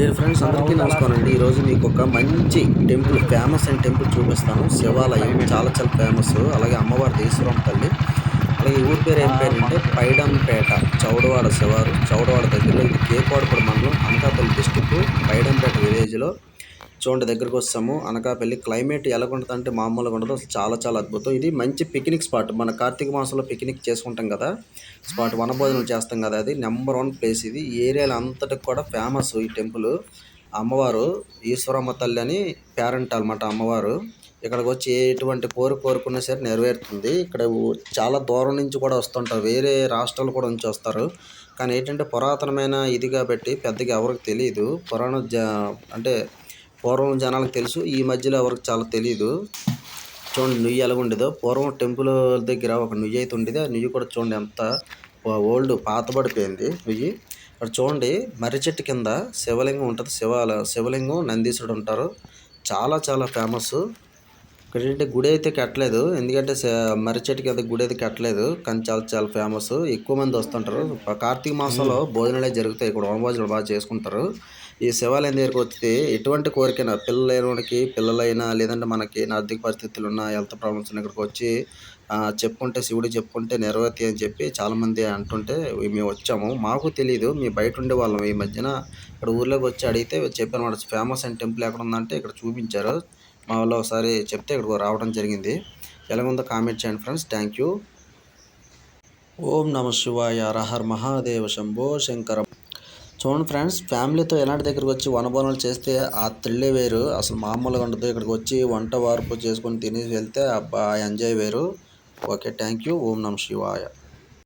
నేను ఫ్రెండ్స్ అందరికీ నమస్కారం అండి. ఈరోజు మీకు ఒక మంచి టెంపుల్ ఫేమస్ అయిన టెంపుల్ చూపిస్తాను. శివాలయం చాలా చాలా ఫేమస్ అలాగే అమ్మవారి ఈశ్వరం తల్లి. అలాగే ఊరి పేరు ఏం పేరు అంటే పైడంపేట చౌడవాడ శివారు. చౌడవాడ దగ్గరలో ఇది కేకోడపూడి మండలం అనకాపల్లి డిస్టిక్ పైడంపేట విలేజ్లో చూడండి దగ్గరకు వస్తాము. అనకాపల్లి క్లైమేట్ ఎలా ఉంటుంది అంటే మామూలుగా ఉండదు. అసలు చాలా చాలా అద్భుతం. ఇది మంచి పిక్నిక్ స్పాట్. మన కార్తీక మాసంలో పిక్నిక్ చేసుకుంటాం కదా. స్పాట్ వనభోజనం చేస్తాం కదా అది. నెంబర్ వన్ ప్లేస్ ఇది. ఏరియాలో అంతటికి కూడా ఫేమస్ ఈ టెంపుల్ అమ్మవారు ఈశ్వరమ్మ తల్లి అని పేరెంట్ అనమాట అమ్మవారు. ఇక్కడికి వచ్చి ఎటువంటి కోరిక కోరుకున్నా సరే నెరవేరుతుంది. ఇక్కడ చాలా దూరం నుంచి కూడా వస్తుంటారు. వేరే రాష్ట్రాలు కూడా నుంచి వస్తారు. కానీ ఏంటంటే పురాతనమైన ఇది కాబట్టి పెద్దగా ఎవరికి తెలియదు పురాణ జ అంటే పూర్వం జనాలకు తెలుసు ఈ మధ్యలో ఎవరికి చాలా తెలియదు చూడండి నుయ్యి ఎలా ఉండేదో. పూర్వం టెంపుల్ దగ్గర ఒక నుయ్యి అయితే ఉండేది. ఆ నుయ్యి కూడా చూడండి ఎంత ఓల్డ్ పాతబడిపోయింది నుయ్యి. ఇక్కడ చూడండి మర్రి చెట్టు కింద శివలింగం ఉంటుంది. శివాల శివలింగం నందీశ్వరుడు ఉంటారు. చాలా చాలా ఫేమస్ ఇక్కడ ఏంటంటే గుడి అయితే కట్టలేదు. ఎందుకంటే స- మర్రి అయితే గుడి అయితే కట్టలేదు. కానీ చాలా చాలా ఫేమస్ ఎక్కువ మంది వస్తుంటారు. కార్తీక మాసంలో భోజనాలే జరుగుతాయి. ఇక్కడ వనభోజనాలు బాగా చేసుకుంటారు. ఈ శివాలయం దగ్గరికి వచ్చి ఎటువంటి కోరికైనా పిల్లలైనకి పిల్లలైనా లేదంటే మనకి ఆర్థిక పరిస్థితులు ఉన్న హెల్త్ ప్రాబ్లమ్స్ ఉన్న ఇక్కడికి వచ్చి చెప్పుకుంటే శివుడు చెప్పుకుంటే నెరవేర్తి అని చెప్పి చాలామంది అంటుంటే మేము వచ్చాము. మాకు తెలియదు మేము బయట ఉండే వాళ్ళం. ఈ మధ్యన ఇక్కడ ఊర్లోకి వచ్చి అడిగితే చెప్పారు ఫేమస్ అండ్ టెంపుల్ ఎక్కడ ఉందంటే ఇక్కడ చూపించారు. మా వాళ్ళు ఒకసారి చెప్తే ఇక్కడికి రావడం జరిగింది. ఎలాగుందో కామెంట్ చేయండి ఫ్రెండ్స్. Thank you. ఓం నమ శివాయ. రహర్ మహాదేవ శంభో శంకర. చూడండి ఫ్రెండ్స్ ఫ్యామిలీతో ఎలాంటి దగ్గరికి వచ్చి వనభోజనాలు చేస్తే ఆ థ్రిల్లే వేరు. అసలు మామూలుగా ఉండదు. ఇక్కడికి వచ్చి వంట వార్పు చేసుకొని తినేసి వెళ్తే అబ్బా ఎంజాయ్ వేరు. Okay thank you. ఓం నమ శివాయ.